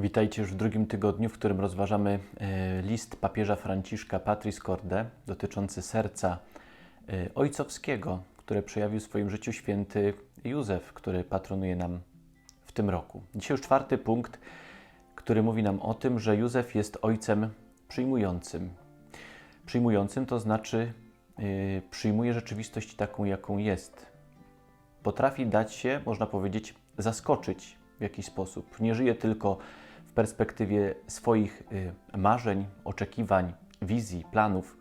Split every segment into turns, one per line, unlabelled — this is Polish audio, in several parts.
Witajcie już w drugim tygodniu, w którym rozważamy e, list papieża Franciszka Patris Corde dotyczący serca e, ojcowskiego, które przejawił w swoim życiu święty Józef, który patronuje nam w tym roku. Dzisiaj już czwarty punkt, który mówi nam o tym, że Józef jest ojcem przyjmującym. Przyjmującym to znaczy e, przyjmuje rzeczywistość taką, jaką jest. Potrafi dać się, można powiedzieć, zaskoczyć w jakiś sposób. Nie żyje tylko w perspektywie swoich y, marzeń, oczekiwań, wizji, planów.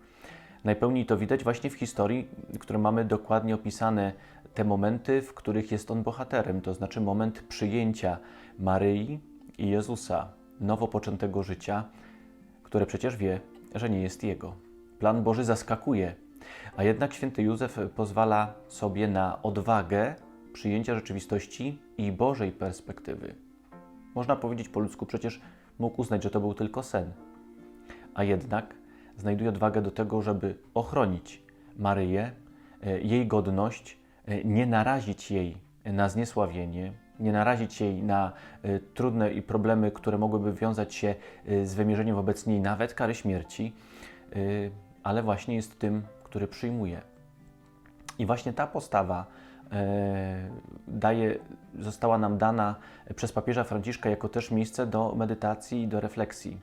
Najpełniej to widać właśnie w historii, w której mamy dokładnie opisane te momenty, w których jest on bohaterem, to znaczy moment przyjęcia Maryi i Jezusa, nowo poczętego życia, które przecież wie, że nie jest jego. Plan Boży zaskakuje, a jednak święty Józef pozwala sobie na odwagę przyjęcia rzeczywistości i Bożej perspektywy. Można powiedzieć po ludzku, przecież mógł uznać, że to był tylko sen. A jednak znajduje odwagę do tego, żeby ochronić Maryję, e, jej godność, e, nie narazić jej na zniesławienie, nie narazić jej na e, trudne i problemy, które mogłyby wiązać się z wymierzeniem wobec niej nawet kary śmierci, ale właśnie jest tym, który przyjmuje. I właśnie ta postawa daje, została nam dana przez papieża Franciszka jako też miejsce do medytacji i do refleksji.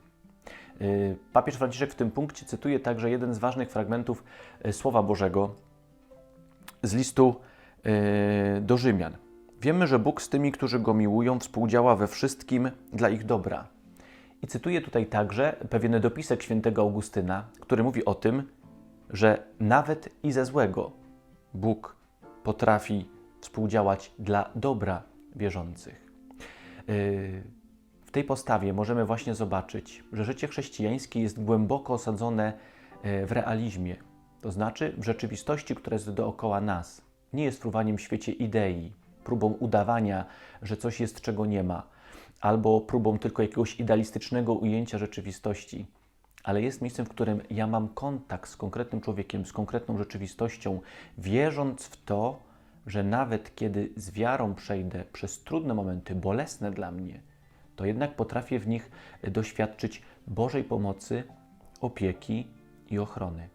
Papież Franciszek w tym punkcie cytuje także jeden z ważnych fragmentów Słowa Bożego z listu do Rzymian. Wiemy, że Bóg z tymi, którzy Go miłują, współdziała we wszystkim dla ich dobra. I cytuję tutaj także pewien dopisek świętego Augustyna, który mówi o tym, że nawet i ze złego Bóg potrafi współdziałać dla dobra wierzących. Yy, w tej postawie możemy właśnie zobaczyć, że życie chrześcijańskie jest głęboko osadzone yy, w realizmie, to znaczy w rzeczywistości, która jest dookoła nas. Nie jest fruwaniem w świecie idei, próbą udawania, że coś jest, czego nie ma, albo próbą tylko jakiegoś idealistycznego ujęcia rzeczywistości, ale jest miejscem, w którym ja mam kontakt z konkretnym człowiekiem, z konkretną rzeczywistością, wierząc w to, że nawet kiedy z wiarą przejdę przez trudne momenty, bolesne dla mnie, to jednak potrafię w nich doświadczyć Bożej pomocy, opieki i ochrony.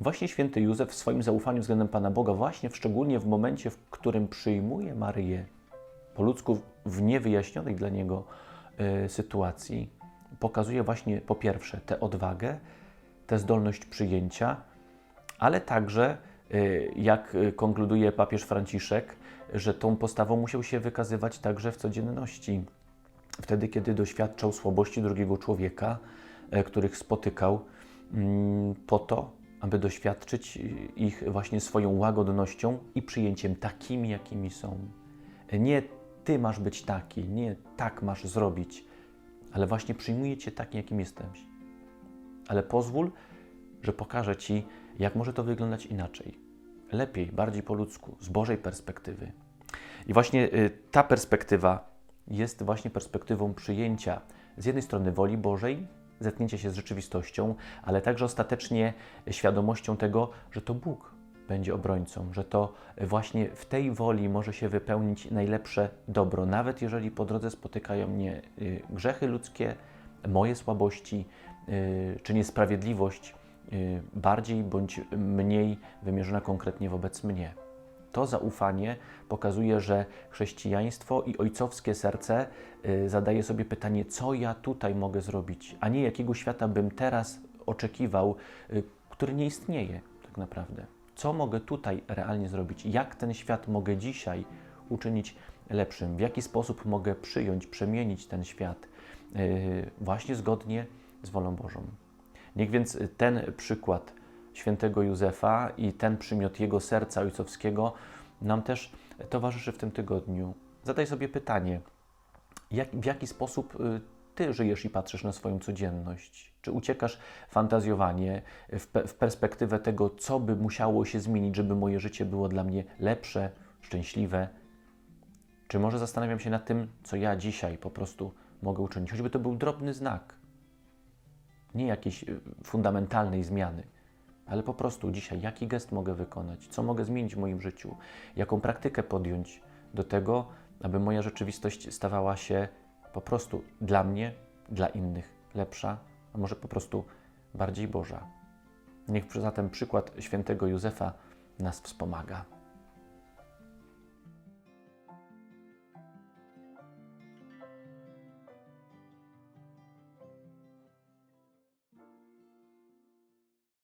I właśnie święty Józef w swoim zaufaniu względem Pana Boga, właśnie w, szczególnie w momencie, w którym przyjmuje Maryję, po ludzku w niewyjaśnionej dla niego y, sytuacji, pokazuje właśnie po pierwsze tę odwagę, tę zdolność przyjęcia, ale także Y, jak y, konkluduje papież Franciszek, że tą postawą musiał się wykazywać także w codzienności. Wtedy, kiedy doświadczał słabości drugiego człowieka, e, których spotykał, mm, po to, aby doświadczyć ich właśnie swoją łagodnością i przyjęciem takimi, jakimi są. Nie ty masz być taki, nie tak masz zrobić, ale właśnie przyjmuję cię takim, jakim jesteś. Ale pozwól, że pokażę ci, jak może to wyglądać inaczej? Lepiej, bardziej po ludzku, z Bożej perspektywy. I właśnie y, ta perspektywa jest właśnie perspektywą przyjęcia z jednej strony woli Bożej, zetknięcia się z rzeczywistością, ale także ostatecznie świadomością tego, że to Bóg będzie obrońcą, że to właśnie w tej woli może się wypełnić najlepsze dobro, nawet jeżeli po drodze spotykają mnie y, grzechy ludzkie, moje słabości y, czy niesprawiedliwość Y, bardziej bądź mniej wymierzona konkretnie wobec mnie. To zaufanie pokazuje, że chrześcijaństwo i ojcowskie serce zadaje sobie pytanie, co ja tutaj mogę zrobić, a nie jakiego świata bym teraz oczekiwał, który nie istnieje tak naprawdę. Co mogę tutaj realnie zrobić? Jak ten świat mogę dzisiaj uczynić lepszym? W jaki sposób mogę przyjąć, przemienić ten świat właśnie zgodnie z wolą Bożą? Niech więc ten przykład świętego Józefa i ten przymiot jego serca ojcowskiego nam też towarzyszy w tym tygodniu. Zadaj sobie pytanie, jak, w jaki sposób y, ty żyjesz i patrzysz na swoją codzienność? Czy uciekasz fantazjowanie w, pe w perspektywę tego, co by musiało się zmienić, żeby moje życie było dla mnie lepsze, szczęśliwe? Czy może zastanawiam się nad tym, co ja dzisiaj po prostu mogę uczynić, choćby to był drobny znak, nie jakiejś y, fundamentalnej zmiany, ale po prostu dzisiaj, jaki gest mogę wykonać, co mogę zmienić w moim życiu, jaką praktykę podjąć do tego, aby moja rzeczywistość stawała się po prostu dla mnie, dla innych lepsza, a może po prostu bardziej Boża. Niech zatem przykład świętego Józefa nas wspomaga.